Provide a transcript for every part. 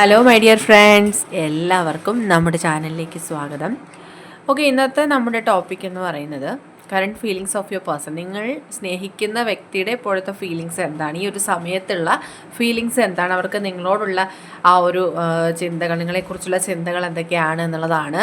Hello my dear friends എല്ലാവർക്കും നമ്മുടെ ചാനലിലേക്ക് സ്വാഗതം. ഓക്കെ ഇന്നത്തെ നമ്മുടെ ടോപ്പിക് എന്ന് പറയുന്നത് current feelings of your person നിങ്ങൾ സ്നേഹിക്കുന്ന വ്യക്തിയുടെ ഇപ്പോഴത്തെ ഫീലിങ്സ് എന്താണ്? ഈ ഒരു സമയത്തുള്ള ഫീലിങ്സ് എന്താണ്? അവർക്ക് നിങ്ങളോടുള്ള ആ ഒരു ചിന്തകൾ നിങ്ങളെക്കുറിച്ചുള്ള ചിന്തകൾ എന്തൊക്കെയാണ് എന്നുള്ളതാണ്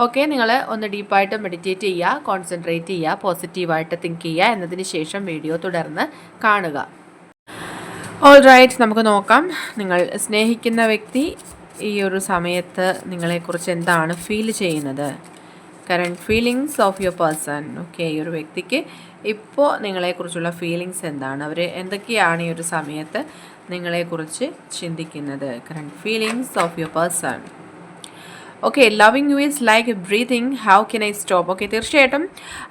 ഓക്കെ നിങ്ങൾ ഒന്ന് ഡീപ്പായിട്ട് മെഡിറ്റേറ്റ് ചെയ്യുക കോൺസെൻട്രേറ്റ് ചെയ്യുക പോസിറ്റീവായിട്ട് തിങ്ക് ചെയ്യുക എന്നതിന് ശേഷം വീഡിയോ തുടർന്ന് കാണുക. ഓൾ റൈറ്റ് നമുക്ക് നോക്കാം. നിങ്ങൾ സ്നേഹിക്കുന്ന വ്യക്തി ഈ ഒരു സമയത്ത് നിങ്ങളെക്കുറിച്ച് എന്താണ് ഫീൽ ചെയ്യുന്നത്? Current feelings of your person okay ഈ ഒരു വ്യക്തിക്ക് ഇപ്പോൾ നിങ്ങളെക്കുറിച്ചുള്ള ഫീലിങ്സ് എന്താണ്? അവർ എന്തൊക്കെയാണ് ഈ ഒരു സമയത്ത് നിങ്ങളെക്കുറിച്ച് ചിന്തിക്കുന്നത്? Current feelings of your person okay loving you is like breathing how can I stop okay തീർച്ചയായിട്ടും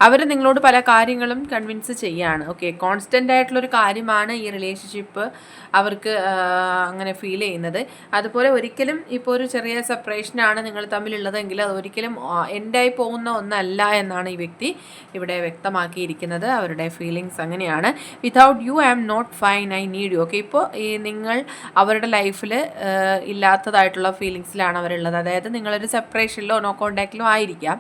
അവർ നിങ്ങളോട് പല കാര്യങ്ങളും കൺവിൻസ് ചെയ്യാണ്. ഓക്കെ കോൺസ്റ്റന്റ് ആയിട്ടുള്ളൊരു കാര്യമാണ് ഈ റിലേഷൻഷിപ്പ് അവർക്ക് അങ്ങനെ ഫീൽ ചെയ്യുന്നത്. അതുപോലെ ഒരിക്കലും ഇപ്പോൾ ഒരു ചെറിയ സെപ്പറേഷനാണ് നിങ്ങൾ തമ്മിലുള്ളതെങ്കിൽ അത് ഒരിക്കലും എൻഡായി പോകുന്ന ഒന്നല്ല എന്നാണ് ഈ വ്യക്തി ഇവിടെ വ്യക്തമാക്കിയിരിക്കുന്നത്. അവരുടെ ഫീലിങ്സ് അങ്ങനെയാണ്. Without you I'm not fine I need you okay ഇപ്പോൾ ഈ നിങ്ങൾ അവരുടെ ലൈഫിൽ ഇല്ലാത്തതായിട്ടുള്ള ഫീലിങ്സിലാണ് അവരുള്ളത്. അതായത് നിങ്ങളൊരു സെപ്പറേഷനിലോ നോ കോണ്ടാക്റ്റിലോ ആയിരിക്കാം.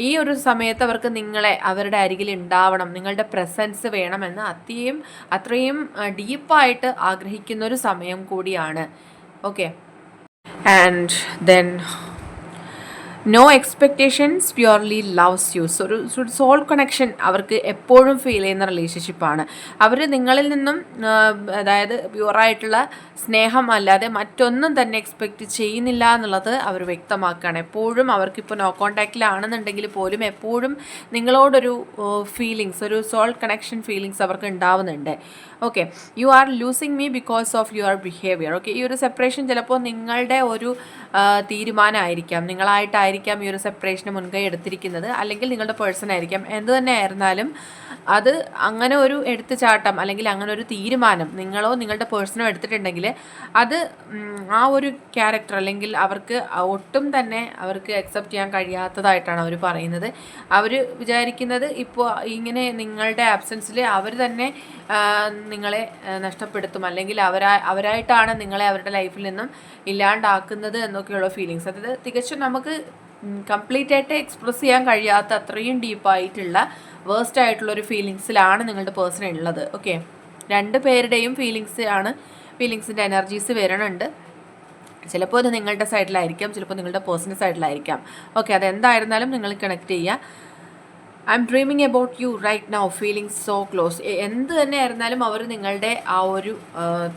ഈ ഒരു സമയത്ത് അവർക്ക് നിങ്ങളെ അവരുടെ അരികിൽ ഉണ്ടാവണം. നിങ്ങളുടെ പ്രസൻസ് വേണമെന്ന് അത്രയും അത്രയും ഡീപ്പായിട്ട് ആഗ്രഹിക്കുന്ന ഒരു സമയം കൂടിയാണ്. Okay and then no expectations purely loves you ഒരു സോൾ കണക്ഷൻ അവർക്ക് എപ്പോഴും ഫീൽ ചെയ്യുന്ന റിലേഷൻഷിപ്പാണ് അവർ നിങ്ങളിൽ നിന്നും അതായത് പ്യുവറായിട്ടുള്ള സ്നേഹം അല്ലാതെ മറ്റൊന്നും തന്നെ എക്സ്പെക്റ്റ് ചെയ്യുന്നില്ല എന്നുള്ളത് അവർ വ്യക്തമാക്കുകയാണ്. എപ്പോഴും അവർക്കിപ്പോൾ നോ കോണ്ടാക്റ്റിലാണെന്നുണ്ടെങ്കിൽ പോലും എപ്പോഴും നിങ്ങളോടൊരു ഫീലിങ്സ് ഒരു സോൾ കണക്ഷൻ ഫീലിങ്സ് അവർക്ക് ഉണ്ടാവുന്നുണ്ട്. Okay you are losing me because of your behaviour okay ഈ ഒരു സെപ്പറേഷൻ ചിലപ്പോൾ നിങ്ങളുടെ ഒരു തീരുമാനമായിരിക്കാം. നിങ്ങളായിട്ടായിരിക്കാം. ഈ ഒരു സെപ്പറേഷന് മുൻകൈ എടുത്തിരിക്കുന്നത്. അല്ലെങ്കിൽ നിങ്ങളുടെ പേഴ്സൺ ആയിരിക്കാം. എന്ത് തന്നെ ആയിരുന്നാലും അത് അങ്ങനെ ഒരു എടുത്തുചാട്ടം അല്ലെങ്കിൽ അങ്ങനെ ഒരു തീരുമാനം നിങ്ങളോ നിങ്ങളുടെ പേഴ്സണോ എടുത്തിട്ടുണ്ടെങ്കിൽ അത് ആ ഒരു ക്യാരക്ടർ അല്ലെങ്കിൽ അവർക്ക് ഒട്ടും തന്നെ അവർക്ക് അക്സെപ്റ്റ് ചെയ്യാൻ കഴിയാത്തതായിട്ടാണ് അവർ പറയുന്നത്. അവർ വിചാരിക്കുന്നത് ഇപ്പോൾ ഇങ്ങനെ നിങ്ങളുടെ ആബ്സെൻസിൽ അവർ തന്നെ നിങ്ങളെ നഷ്ടപ്പെടുത്തും. അല്ലെങ്കിൽ അവരാ അവരായിട്ടാണ് നിങ്ങളെ അവരുടെ ലൈഫിൽ നിന്നും ഇല്ലാണ്ടാക്കുന്നത് എന്നൊക്കെയുള്ള ഫീലിങ്സ് അതായത് തികച്ചും നമുക്ക് കംപ്ലീറ്റ് ആയിട്ട് എക്സ്പ്രസ് ചെയ്യാൻ കഴിയാത്ത അത്രയും ഡീപ്പായിട്ടുള്ള വേസ്റ്റ് ആയിട്ടുള്ള ഒരു ഫീലിങ്സിലാണ് നിങ്ങളുടെ പേഴ്സൺ ഉള്ളത്. ഓക്കെ രണ്ട് പേരുടെയും ഫീലിങ്സ് ആണ് ഫീലിങ്സിന്റെ എനർജീസ് വരണുണ്ട്. ചിലപ്പോൾ അത് നിങ്ങളുടെ സൈഡിലായിരിക്കാം ചിലപ്പോൾ നിങ്ങളുടെ പേഴ്സണൽ സൈഡിലായിരിക്കാം ഓക്കെ അതെന്തായിരുന്നാലും നിങ്ങൾ കണക്ട് ചെയ്യുക. I'm dreaming about you right now feeling so close എന്ത് തന്നെ ആയിരുന്നാലും അവർ നിങ്ങളുടെ ആ ഒരു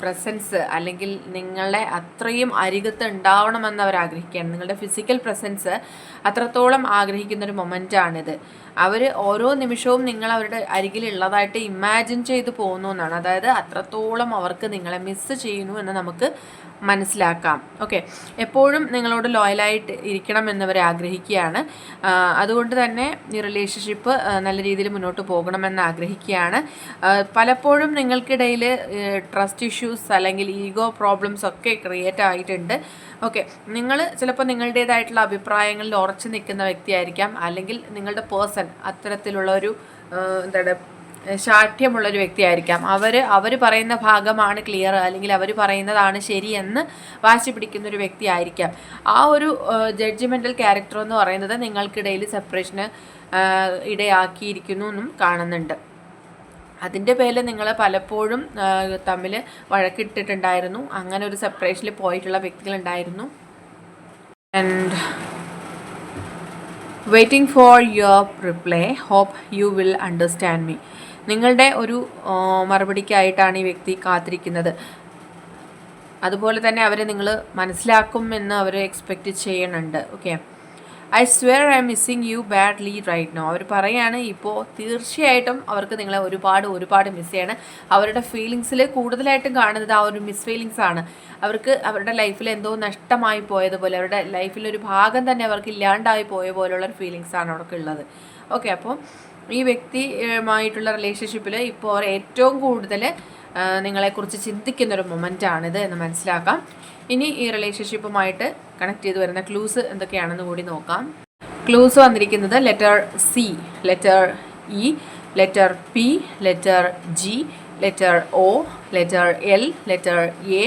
പ്രസൻസ് അല്ലെങ്കിൽ നിങ്ങളെ അത്രയും അരികത്ത് ഉണ്ടാവണമെന്ന് അവർ ആഗ്രഹിക്കുകയാണ്. നിങ്ങളുടെ ഫിസിക്കൽ പ്രസൻസ് അത്രത്തോളം ആഗ്രഹിക്കുന്ന ഒരു മൊമെന്റാണിത് അവർ ഓരോ നിമിഷവും നിങ്ങൾ അവരുടെ അരികിലുള്ളതായിട്ട് ഇമാജിൻ ചെയ്ത് പോകുന്നു എന്നാണ്. അതായത് അത്രത്തോളം അവർക്ക് നിങ്ങളെ മിസ്സ് ചെയ്യുന്നു എന്ന് നമുക്ക് മനസ്സിലാക്കാം. ഓക്കെ. എപ്പോഴും നിങ്ങളോട് ലോയലായിട്ട് ഇരിക്കണം എന്നവർ ആഗ്രഹിക്കുകയാണ്. അതുകൊണ്ട് തന്നെ ഈ റിലേഷൻഷിപ്പ് നല്ല രീതിയിൽ മുന്നോട്ട് പോകണമെന്ന് ആഗ്രഹിക്കുകയാണ്. പലപ്പോഴും നിങ്ങൾക്കിടയിൽ ട്രസ്റ്റ് ഇഷ്യൂസ് അല്ലെങ്കിൽ ഈഗോ പ്രോബ്ലംസ് ഒക്കെ ക്രിയേറ്റ് ആയിട്ടുണ്ട്. ഓക്കെ. നിങ്ങൾ ചിലപ്പോൾ നിങ്ങളുടേതായിട്ടുള്ള അഭിപ്രായങ്ങളിൽ ഉറച്ചു നിൽക്കുന്ന വ്യക്തിയായിരിക്കാം. അല്ലെങ്കിൽ നിങ്ങളുടെ പേഴ്സൺ അത്തരത്തിലുള്ള ഒരു എന്താണ് ശാഠ്യമുള്ള ഒരു വ്യക്തിയായിരിക്കാം. അവർ അവർ പറയുന്ന ഭാഗമാണ് ക്ലിയർ അല്ലെങ്കിൽ അവർ പറയുന്നതാണ് ശരിയെന്ന് വാശി പിടിക്കുന്ന ഒരു വ്യക്തിയായിരിക്കാം. ആ ഒരു ജഡ്ജിമെന്റൽ ക്യാരക്ടർ എന്ന് പറയുന്നത് നിങ്ങൾക്കിടയിൽ സെപ്പറേഷന് ഇടയാക്കിയിരിക്കുന്നു എന്നും കാണുന്നുണ്ട്. അതിന്റെ പേരിൽ നിങ്ങൾ പലപ്പോഴും തമ്മിൽ വഴക്കിട്ടിട്ടുണ്ടായിരുന്നു. അങ്ങനെ ഒരു സെപ്പറേഷനിൽ പോയിട്ടുള്ള വ്യക്തികളുണ്ടായിരുന്നു. And waiting for your reply hope you will understand me നിങ്ങളുടെ ഒരു മറുപടിക്കായിട്ടാണ് ഈ വ്യക്തി കാത്തിരിക്കുന്നത്. അതുപോലെ തന്നെ അവരെ നിങ്ങൾ മനസ്സിലാക്കും എന്ന് അവർ expect ചെയ്യണുണ്ട്. Okay I swear I'm missing you badly right now അവർ പറയാണ് ഇപ്പോൾ തീർച്ചയായിട്ടും അവർക്ക് നിങ്ങളെ ഒരുപാട് ഒരുപാട് മിസ് ചെയ്യാണ്. അവരുടെ ഫീലിങ്സിൽ കൂടുതലായിട്ടും കാണുന്നത് ആ ഒരു മിസ് ഫീലിങ്സ് ആണ്. അവർക്ക് അവരുടെ ലൈഫിൽ എന്തോ നഷ്ടമായി പോയതുപോലെ അവരുടെ ലൈഫിൽ ഒരു ഭാഗം തന്നെ അവർക്ക് ഇല്ലാണ്ടായി പോയ പോലുള്ള ഒരു ഫീലിങ്സ് ആണ് അവർക്ക് ഉള്ളത്. ഓക്കെ അപ്പോൾ ഈ വ്യക്തിയുമായിട്ടുള്ള റിലേഷൻഷിപ്പിൽ ഇപ്പോൾ ഏറ്റവും കൂടുതൽ നിങ്ങളെക്കുറിച്ച് ചിന്തിക്കുന്നൊരു മൊമെന്റാണിത് എന്ന് മനസ്സിലാക്കാം. ഇനി ഈ റിലേഷൻഷിപ്പുമായിട്ട് കണക്ട് ചെയ്ത് വരുന്ന ക്ലൂസ് എന്തൊക്കെയാണെന്ന് കൂടി നോക്കാം. ക്ലൂസ് വന്നിരിക്കുന്നത് letter C letter E letter P letter G letter O letter L letter A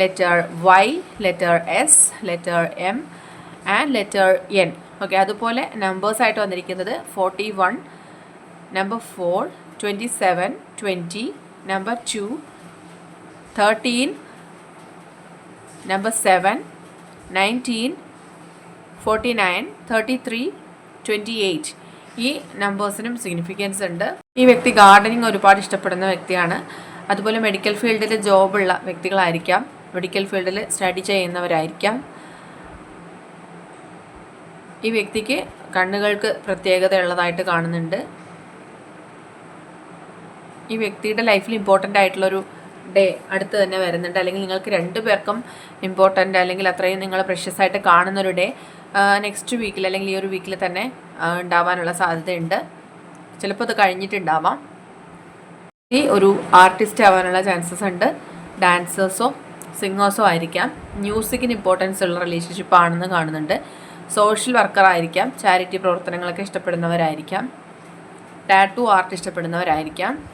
letter Y letter S letter M and letter N okay അതുപോലെ നമ്പേഴ്സായിട്ട് വന്നിരിക്കുന്നത് forty one number four twenty seven twenty number two thirteen number seven nineteen forty nine thirty three twenty eight ഈ നമ്പേഴ്സിനും significance ഉണ്ട്. ഈ വ്യക്തി gardening ഒരുപാട് ഇഷ്ടപ്പെടുന്ന വ്യക്തിയാണ്. അതുപോലെ മെഡിക്കൽ ഫീൽഡിൽ ജോബുള്ള വ്യക്തികളായിരിക്കാം. മെഡിക്കൽ ഫീൽഡിൽ സ്റ്റഡി ചെയ്യുന്നവരായിരിക്കാം. ഈ വ്യക്തിക്ക് കണ്ണുകൾക്ക് പ്രത്യേകത ഉള്ളതായിട്ട് കാണുന്നുണ്ട്. ഈ വ്യക്തിയുടെ ലൈഫിൽ ഇമ്പോർട്ടന്റ് ആയിട്ടുള്ളൊരു ഡേ അടുത്ത് തന്നെ വരുന്നുണ്ട്. അല്ലെങ്കിൽ നിങ്ങൾക്ക് രണ്ടു പേർക്കും ഇമ്പോർട്ടന്റ് അല്ലെങ്കിൽ അത്രയും നിങ്ങൾ പ്രഷ്യസ് ആയിട്ട് കാണുന്നൊരു ഡേ നെക്സ്റ്റ് വീക്കിൽ അല്ലെങ്കിൽ ഈ ഒരു വീക്കിൽ തന്നെ ഉണ്ടാവാനുള്ള സാധ്യതയുണ്ട്. ചിലപ്പോൾ അത് കഴിഞ്ഞിട്ടുണ്ടാവാം. ഈ ഒരു ആർട്ടിസ്റ്റ് ആവാനുള്ള ചാൻസസ് ഉണ്ട്. ഡാൻസേഴ്സോ സിംഗേഴ്സോ ആയിരിക്കാം. മ്യൂസിക്കിന് ഇമ്പോർട്ടൻസ് ഉള്ള റിലേഷൻഷിപ്പ് ആണെന്ന് കാണുന്നുണ്ട്. സോഷ്യൽ വർക്കർ ആയിരിക്കാം. ചാരിറ്റി പ്രവർത്തനങ്ങളൊക്കെ ഇഷ്ടപ്പെടുന്നവരായിരിക്കാം. Tattoo art ഇഷ്ടപ്പെടുന്നവരായിരിക്കാം.